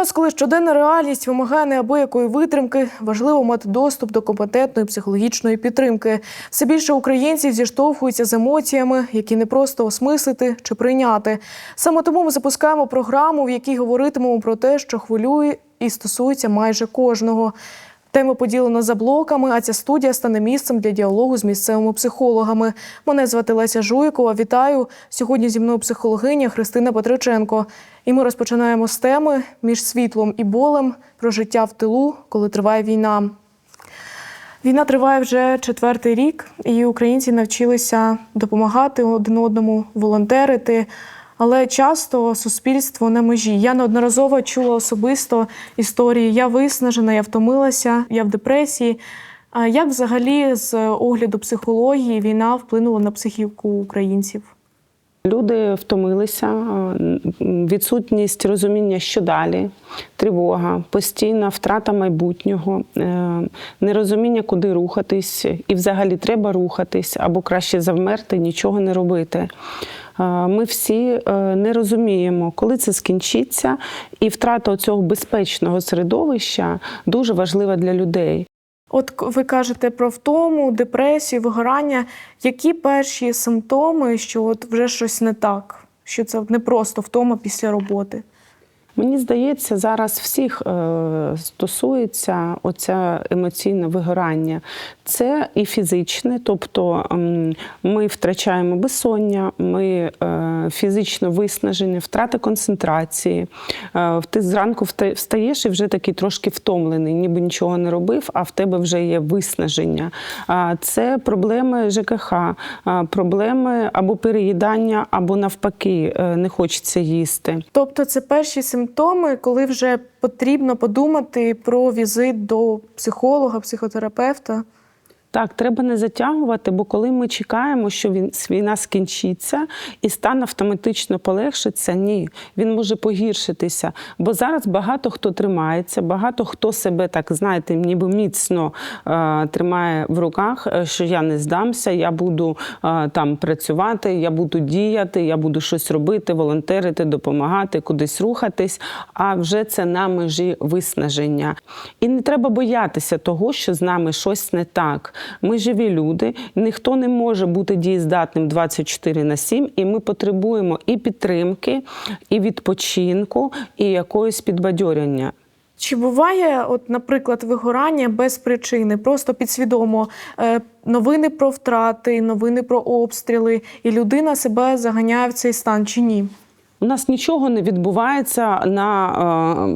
час, коли щоденна реальність вимагає неабиякої витримки, важливо мати доступ до компетентної психологічної підтримки. Все більше українців зіштовхуються з емоціями, які не просто осмислити чи прийняти. Саме тому ми запускаємо програму, в якій говоритимемо про те, що хвилює і стосується майже кожного. Тема поділена за блоками, а ця студія стане місцем для діалогу з місцевими психологами. Мене звати Леся Жуйкова. Вітаю сьогодні зі мною психологиня Христина Петриченко. І ми розпочинаємо з теми між світлом і болем про життя в тилу, коли триває війна. Війна триває вже четвертий рік, і українці навчилися допомагати один одному, волонтерити. Але часто суспільство на межі. Я неодноразово чула особисто історії. Я виснажена, я втомилася, я в депресії. А як взагалі з огляду психології війна вплинула на психіку українців? Люди втомилися, відсутність розуміння, що далі, тривога, постійна втрата майбутнього, е, нерозуміння, куди рухатись, і взагалі треба рухатись або краще завмерти, нічого не робити. Е, Ми всі е, не розуміємо, коли це скінчиться, і втрата цього безпечного середовища дуже важлива для людей. От ви кажете про втому, депресію, вигорання. Які перші симптоми, що от вже щось не так? Що це не просто втома після роботи? Мені здається, зараз всіх е, стосується оця емоційне вигорання. Це і фізичне, тобто ми втрачаємо безсоння, ми е, фізично виснажені, втрата концентрації. Е, ти зранку встаєш і вже такий трошки втомлений, ніби нічого не робив, а в тебе вже є виснаження. Це проблеми ЖКХ, проблеми або переїдання, або навпаки, е, не хочеться їсти. Тобто, це перші симптоми, коли вже потрібно подумати про візит до психолога, психотерапевта. Так, треба не затягувати, бо коли ми чекаємо, що він, війна скінчиться і стан автоматично полегшиться, ні, він може погіршитися. Бо зараз багато хто тримається, багато хто себе так, знаєте, ніби міцно е, тримає в руках, е, що я не здамся, я буду е, там працювати, я буду діяти, я буду щось робити, волонтерити, допомагати, кудись рухатись. А вже це на межі виснаження. І не треба боятися того, що з нами щось не так. Ми живі люди, ніхто не може бути дієздатним 24 на 7, і ми потребуємо і підтримки, і відпочинку, і якогось підбадьорення. Чи буває, от, наприклад, вигорання без причини, просто підсвідомо е, новини про втрати, новини про обстріли, і людина себе заганяє в цей стан чи ні? У нас нічого не відбувається на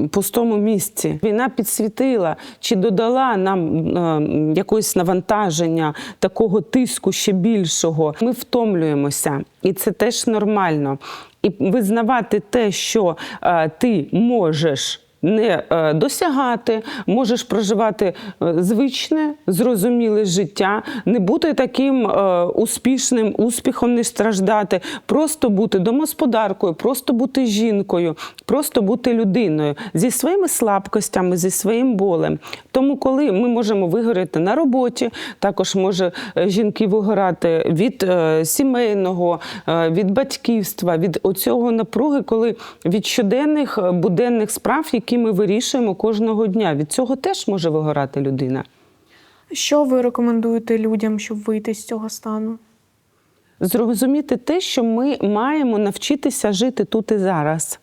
е, пустому місці. Війна підсвітила чи додала нам е, якогось навантаження, такого тиску ще більшого. Ми втомлюємося, і це теж нормально. І визнавати те, що е, ти можеш. Не е, досягати, можеш проживати е, звичне, зрозуміле життя, не бути таким е, успішним успіхом, не страждати, просто бути домосподаркою, просто бути жінкою, просто бути людиною зі своїми слабкостями, зі своїм болем. Тому, коли ми можемо вигоріти на роботі, також може жінки вигорати від сімейного, від батьківства, від оцього напруги, коли від щоденних буденних справ, які ми вирішуємо кожного дня. Від цього теж може вигорати людина. Що ви рекомендуєте людям, щоб вийти з цього стану? Зрозуміти те, що ми маємо навчитися жити тут і зараз.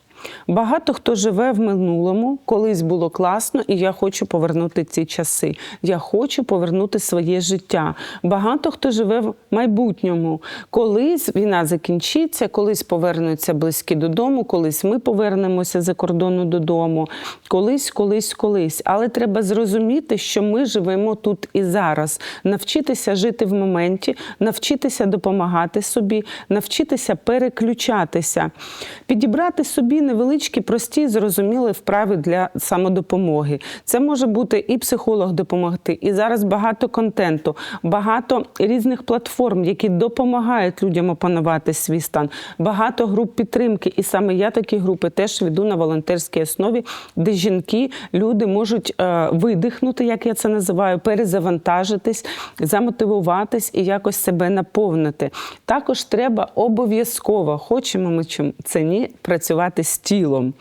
Багато хто живе в минулому, колись було класно, і я хочу повернути ці часи. Я хочу повернути своє життя. Багато хто живе в майбутньому. Колись війна закінчиться, колись повернуться близькі додому, колись ми повернемося за кордону додому, колись, колись, колись. Але треба зрозуміти, що ми живемо тут і зараз. Навчитися жити в моменті, навчитися допомагати собі, навчитися переключатися, підібрати собі невеличкі, прості, зрозумілі вправи для самодопомоги. Це може бути і психолог допомогти, і зараз багато контенту, багато різних платформ, які допомагають людям опанувати свій стан, багато груп підтримки. І саме я такі групи теж веду на волонтерській основі, де жінки, люди можуть е, видихнути, як я це називаю, перезавантажитись, замотивуватись і якось себе наповнити. Також треба обов'язково, хочемо ми чи це ні, працювати з тілом.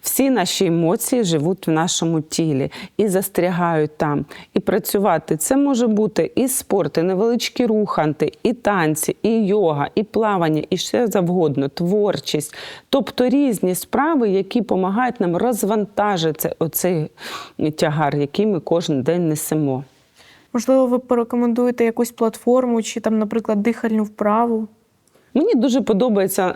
Всі наші емоції живуть в нашому тілі і застрягають там. І працювати це може бути і спорт, і невеличкі руханти, і танці, і йога, і плавання, і все завгодно, творчість. Тобто різні справи, які допомагають нам розвантажити оцей тягар, який ми кожен день несемо. Можливо, ви порекомендуєте якусь платформу чи там, наприклад, дихальну вправу. Мені дуже подобається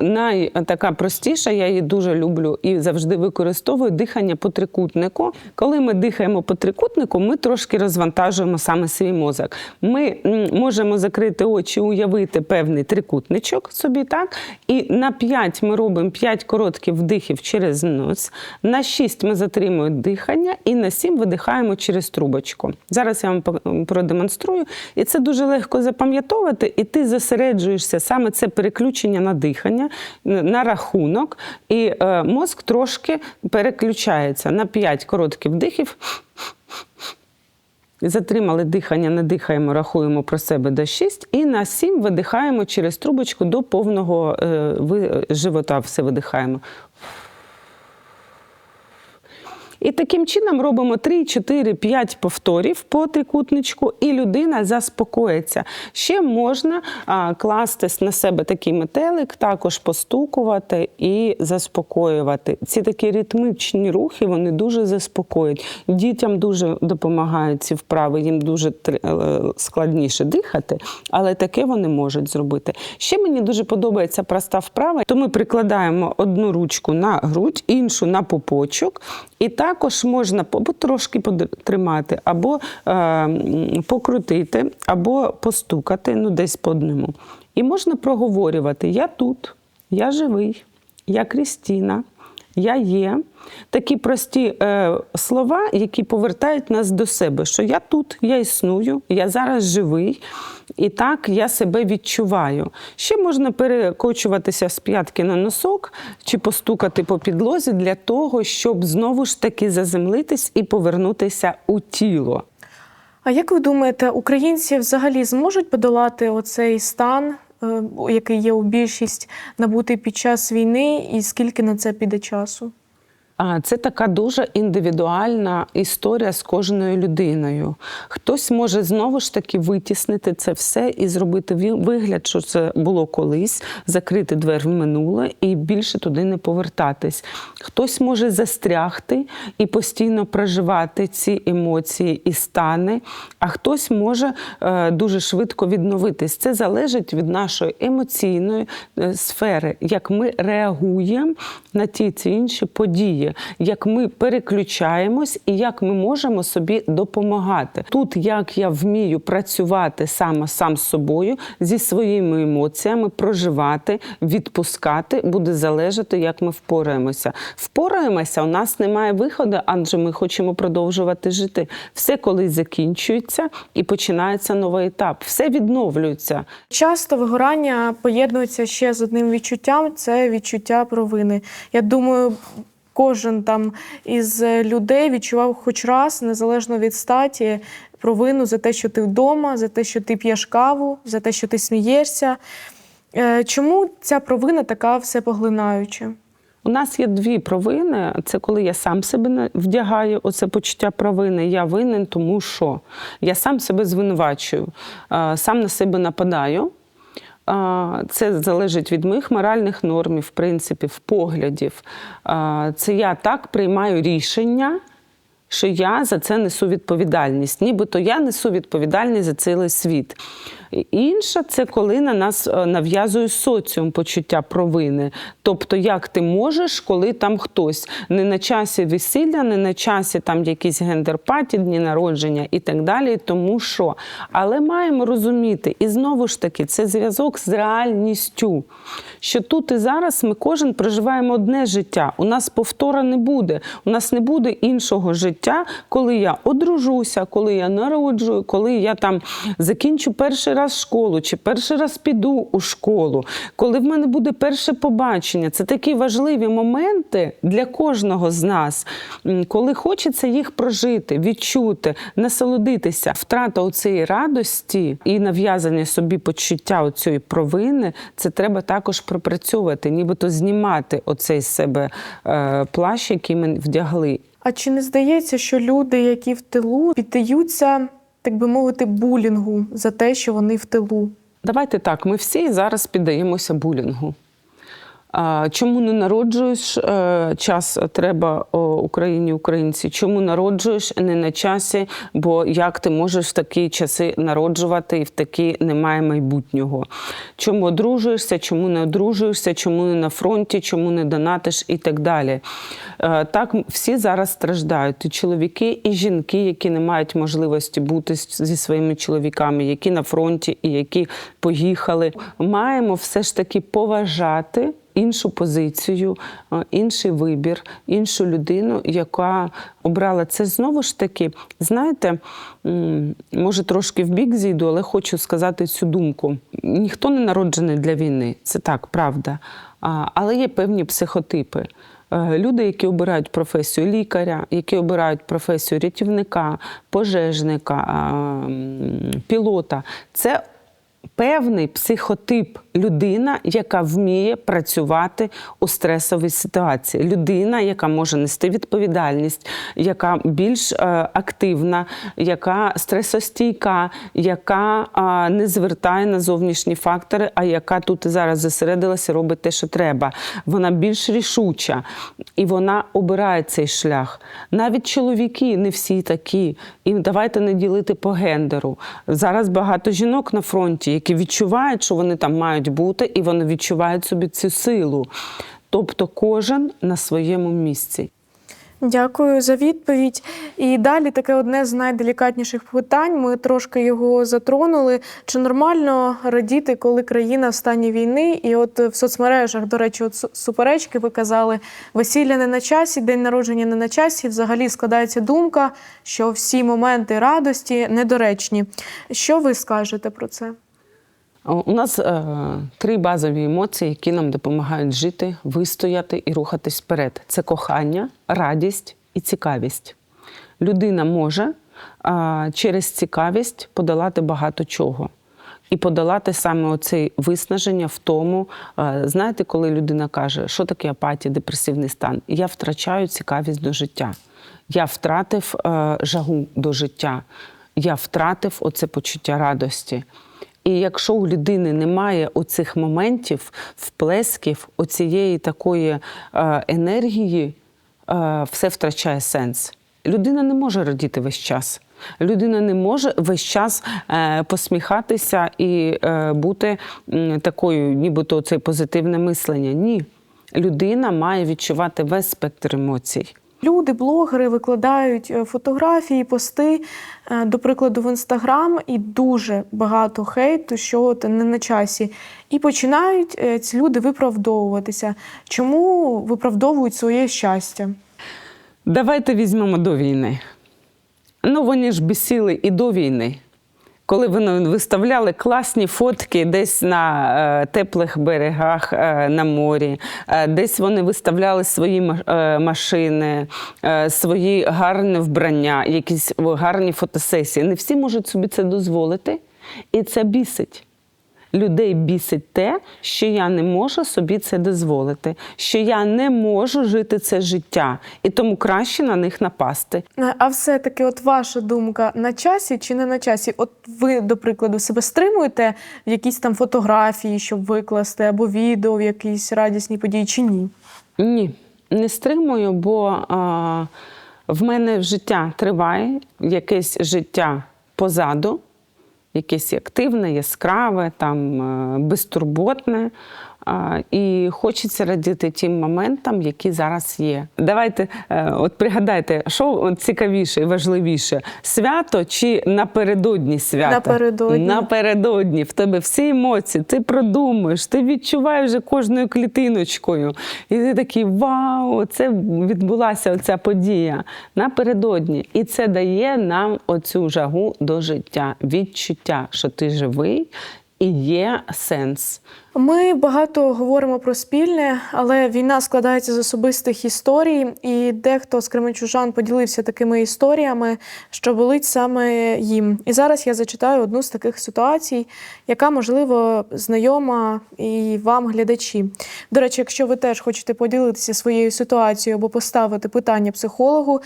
е, най така простіша, я її дуже люблю і завжди використовую дихання по трикутнику. Коли ми дихаємо по трикутнику, ми трошки розвантажуємо саме свій мозок. Ми можемо закрити очі, уявити певний трикутничок собі, так? І на 5 ми робимо 5 коротких вдихів через нос, на 6 ми затримуємо дихання, і на 7 видихаємо через трубочку. Зараз я вам продемонструю. І це дуже легко запам'ятовувати, і ти зосереджуєшся саме це переключення на дихання, на рахунок, і е, мозк трошки переключається на 5 коротких вдихів. Затримали дихання, не дихаємо, рахуємо про себе до 6, і на 7 видихаємо через трубочку до повного е, живота. Все видихаємо. І таким чином робимо 3, 4, 5 повторів по трикутничку, і людина заспокоїться. Ще можна а, класти на себе такий метелик, також постукувати і заспокоювати. Ці такі ритмічні рухи вони дуже заспокоюють. Дітям дуже допомагають ці вправи, їм дуже е, складніше дихати, але таке вони можуть зробити. Ще мені дуже подобається проста вправа, то ми прикладаємо одну ручку на грудь, іншу на пупочок. І також можна або трошки потримати, або е, покрутити, або постукати, ну десь по одному. І можна проговорювати: я тут, я живий, я Крістіна, я є. Такі прості е, слова, які повертають нас до себе, що я тут, я існую, я зараз живий, і так я себе відчуваю. Ще можна перекочуватися з п'ятки на носок чи постукати по підлозі для того, щоб знову ж таки заземлитись і повернутися у тіло. А як ви думаєте, українці взагалі зможуть подолати оцей стан, який є у більшість набутий під час війни, і скільки на це піде часу? Це така дуже індивідуальна історія з кожною людиною. Хтось може знову ж таки витіснити це все і зробити вигляд, що це було колись, закрити двері в минуле і більше туди не повертатись. Хтось може застрягти і постійно проживати ці емоції і стани, а хтось може е, дуже швидко відновитись. Це залежить від нашої емоційної е, сфери, як ми реагуємо на ті чи інші події, як ми переключаємось і як ми можемо собі допомагати. Тут як я вмію працювати саме сам з собою зі своїми емоціями, проживати, відпускати, буде залежати, як ми впораємося. Впораємося, у нас немає виходу, адже ми хочемо продовжувати жити. Все колись закінчується і починається новий етап. Все відновлюється. Часто вигорання поєднується ще з одним відчуттям це відчуття провини. Я думаю, кожен там із людей відчував хоч раз, незалежно від статі, провину за те, що ти вдома, за те, що ти п'єш каву, за те, що ти смієшся. Е, Чому ця провина така всепоглинаюча? У нас є дві провини. Це коли я сам себе вдягаю, оце почуття провини. Я винен, тому що я сам себе звинувачую, сам на себе нападаю. Це залежить від моїх моральних нормів, принципів, поглядів. Це я так приймаю рішення, що я за це несу відповідальність, нібито я несу відповідальність за цілий світ. Інша це коли на нас е, нав'язує соціум почуття провини. Тобто, як ти можеш, коли там хтось не на часі весілля, не на часі там якісь гендер-паті, дні народження і так далі. Тому що. Але маємо розуміти, і знову ж таки, це зв'язок з реальністю. Що тут і зараз ми кожен проживаємо одне життя. У нас повтора не буде. У нас не буде іншого життя, коли я одружуся, коли я народжую, коли я там закінчу перший раз раз в школу, чи перший раз піду у школу, коли в мене буде перше побачення. Це такі важливі моменти для кожного з нас, коли хочеться їх прожити, відчути, насолодитися. Втрата цієї радості і нав'язання собі почуття цієї провини, це треба також пропрацьовувати, нібито знімати оцей з себе е, плащ, який ми вдягли. А чи не здається, що люди, які в тилу, піддаються, так би мовити, булінгу за те, що вони в тилу? Давайте так, ми всі зараз піддаємося булінгу. Чому не народжуєш? е, Час треба Україні, українці. Чому народжуєш не на часі? Бо як ти можеш в такі часи народжувати і в такі немає майбутнього? Чому одружуєшся, чому не одружуєшся, чому не на фронті, чому не донатиш і так далі. Е, Так, всі зараз страждають. І чоловіки, і жінки, які не мають можливості бути зі своїми чоловіками, які на фронті і які поїхали. Маємо все ж таки поважати іншу позицію, е, інший вибір, іншу людину, яка обрала це знову ж таки. Знаєте, може трошки в бік зійду, але хочу сказати цю думку. Ніхто не народжений для війни, це так, правда. Але є певні психотипи. Е, Люди, які обирають професію лікаря, які обирають професію рятівника, пожежника, пілота, це певний психотип людина, яка вміє працювати у стресовій ситуації. Людина, яка може нести відповідальність, яка більш е, активна, яка стресостійка, яка а, не звертає на зовнішні фактори, а яка тут і зараз зосередилася, робить те, що треба. Вона більш рішуча і вона обирає цей шлях. Навіть чоловіки не всі такі. І давайте не ділити по гендеру. Зараз багато жінок на фронті, які відчувають, що вони там мають бути, і вони відчувають собі цю силу. Тобто кожен на своєму місці. Дякую за відповідь. І далі таке одне з найделікатніших питань. Ми трошки його затронули. Чи нормально радіти, коли країна в стані війни? І от в соцмережах, до речі, от суперечки ви казали, весілля не на часі, день народження не на часі. Взагалі складається думка, що всі моменти радості недоречні. Що ви скажете про це? У нас е, три базові емоції, які нам допомагають жити, вистояти і рухатись вперед: це кохання, радість і цікавість. Людина може е, через цікавість подолати багато чого. І подолати саме оцей виснаження в тому, е, знаєте, коли людина каже, що таке апатія, депресивний стан, я втрачаю цікавість до життя. Я втратив е, жагу до життя, я втратив оце почуття радості. І якщо у людини немає оцих моментів, вплесків, оцієї такої е, енергії, е, все втрачає сенс. Людина не може радіти весь час. Людина не може весь час е, посміхатися і бути такою, нібито це позитивне мислення. Ні. Людина має відчувати весь спектр емоцій. Люди, блогери викладають е, фотографії, пости, е, до прикладу, в інстаграм, і дуже багато хейту, що от не на часі. І починають е, ці люди виправдовуватися. Чому виправдовують своє щастя? Давайте візьмемо до війни. Ну, вони ж бісіли і до війни. Коли вони виставляли класні фотки десь на е, теплих берегах е, на морі, е, десь вони виставляли свої машини, свої гарне вбрання, якісь гарні фотосесії. Не всі можуть собі це дозволити, і це бісить. Людей бісить те, що я не можу собі це дозволити, що я не можу жити це життя, і тому краще на них напасти. А все-таки, от ваша думка на часі чи не на часі? От ви, до прикладу, себе стримуєте в якісь там фотографії, щоб викласти, або відео в якісь радісні події, чи ні? Ні, не стримую, бо а, в мене життя триває, якесь життя позаду, якесь активне, яскраве, там, е, безтурботне. І хочеться радіти тим моментам, які зараз є. Давайте е, от пригадайте, що цікавіше і важливіше: свято чи напередодні свята? Напередодні. Напередодні. В тебе всі емоції, ти продумуєш, ти відчуваєш вже кожною клітиночкою. І ти такий вау, це відбулася оця подія напередодні. І це дає нам оцю жагу до життя, відчуття, що ти живий і є сенс. Ми багато говоримо про спільне, але війна складається з особистих історій, і дехто з кременчужан поділився такими історіями, що болить саме їм. І зараз я зачитаю одну з таких ситуацій, яка можливо знайома і вам, глядачі. До речі, якщо ви теж хочете поділитися своєю ситуацією або поставити питання психологу.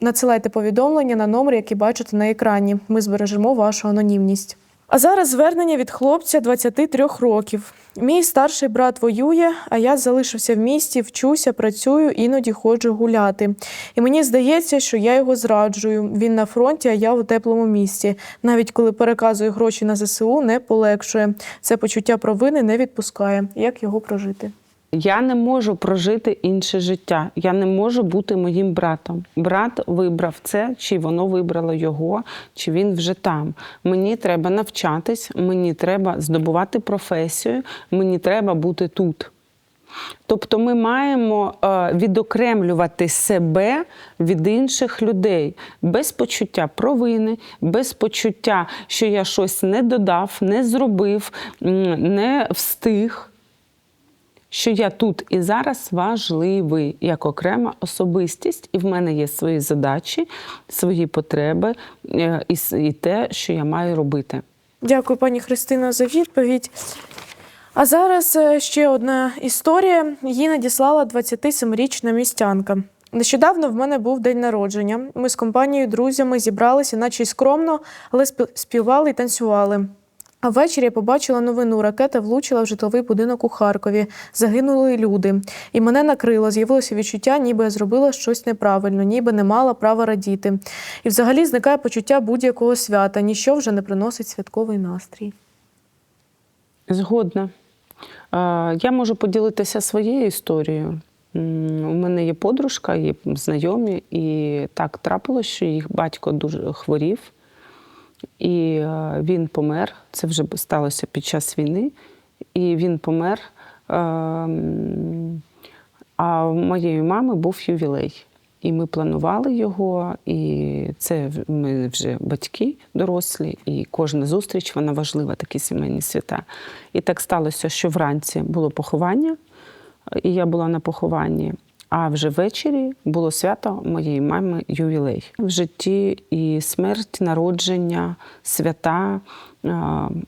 Надсилайте повідомлення на номер, який бачите на екрані. Ми збережемо вашу анонімність. А зараз звернення від хлопця 23 років. Мій старший брат воює, а я залишився в місті, вчуся, працюю, іноді ходжу гуляти. І мені здається, що я його зраджую. Він на фронті, а я у теплому місті. Навіть коли переказую гроші на ЗСУ, не полегшує. Це почуття провини не відпускає. Як його прожити? Я не можу прожити інше життя. Я не можу бути моїм братом. Брат вибрав це, чи воно вибрало його, чи він вже там. Мені треба навчатись, мені треба здобувати професію, мені треба бути тут. Тобто ми маємо е, відокремлювати себе від інших людей без почуття провини, без почуття, що я щось не додав, не зробив, не встиг що я тут і зараз важливий як окрема особистість, і в мене є свої задачі, свої потреби е, і, те, що я маю робити. Дякую, пані Христина, за відповідь. А зараз е, ще одна історія. Її надіслала 27-річна містянка. Нещодавно в мене був день народження. Ми з компанією друзями зібралися, наче й скромно, але спі- співали і танцювали. А ввечері я побачила новину. Ракета влучила в житловий будинок у Харкові. Загинули люди. І мене накрило. З'явилося відчуття, ніби я зробила щось неправильно, ніби не мала права радіти. І взагалі зникає почуття будь-якого свята. Ніщо вже не приносить святковий настрій. Згодна. Я можу поділитися своєю історією. У мене є подружка, є знайомі, і так трапилось, що їх батько дуже хворів, і е, він помер. Це вже сталося під час війни, і він помер. Е, А у моєї мами був ювілей. І ми планували його, і це ми вже батьки дорослі, і кожна зустріч вона важлива, такі сімейні свята. І так сталося, що вранці було поховання, і я була на похованні. А вже ввечері було свято моєї мами ювілей. В житті і смерть, народження, свята,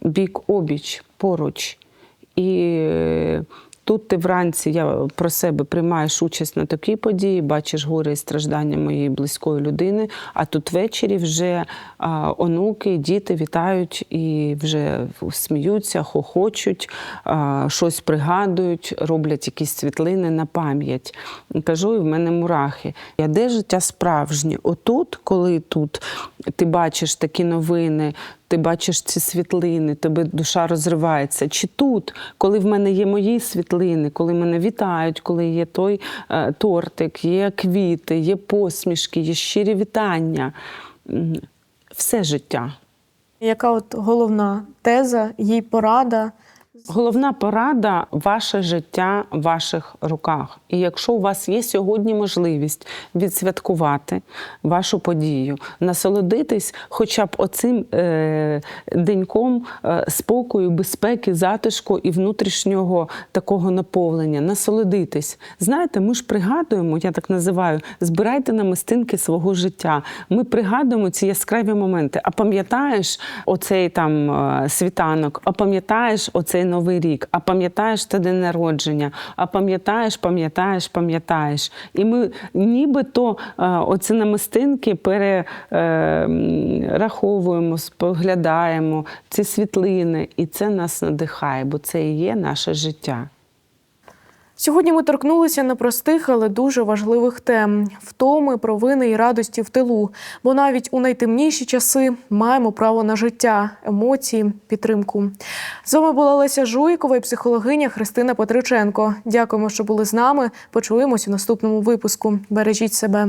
бік обіч поруч. І тут ти вранці я про себе приймаєш участь на такій події, бачиш горе і страждання моєї близької людини. А тут ввечері вже онуки, діти вітають і вже сміються, хохочуть, щось пригадують, роблять якісь світлини на пам'ять. Кажу, і в мене мурахи. А де життя справжнє? Отут, коли тут ти бачиш такі новини, ти бачиш ці світлини, тебе душа розривається. Чи тут, коли в мене є мої світлини, коли мене вітають, коли є той е, тортик, є квіти, є посмішки, є щирі вітання. Все життя. Яка от головна теза, їй порада? Головна порада ваше життя в ваших руках. І якщо у вас є сьогодні можливість відсвяткувати вашу подію, насолодитись хоча б оцим е, деньком е, спокою, безпеки, затишку і внутрішнього такого наповнення, насолодитись. Знаєте, ми ж пригадуємо, я так називаю, збирайте намистинки свого життя. Ми пригадуємо ці яскраві моменти. А пам'ятаєш оцей там е, світанок, а пам'ятаєш оцей новий рік, а пам'ятаєш те день народження, а пам'ятаєш, пам'ятаєш, пам'ятаєш. І ми нібито е, оці намистинки перераховуємо, споглядаємо ці світлини, і це нас надихає, бо це і є наше життя. Сьогодні ми торкнулися непростих, але дуже важливих тем втоми, провини і радості в тилу. Бо навіть у найтемніші часи маємо право на життя, емоції, підтримку. З вами була Леся Жуйкова і психологиня Христина Петриченко. Дякуємо, що були з нами. Почуємось у наступному випуску. Бережіть себе.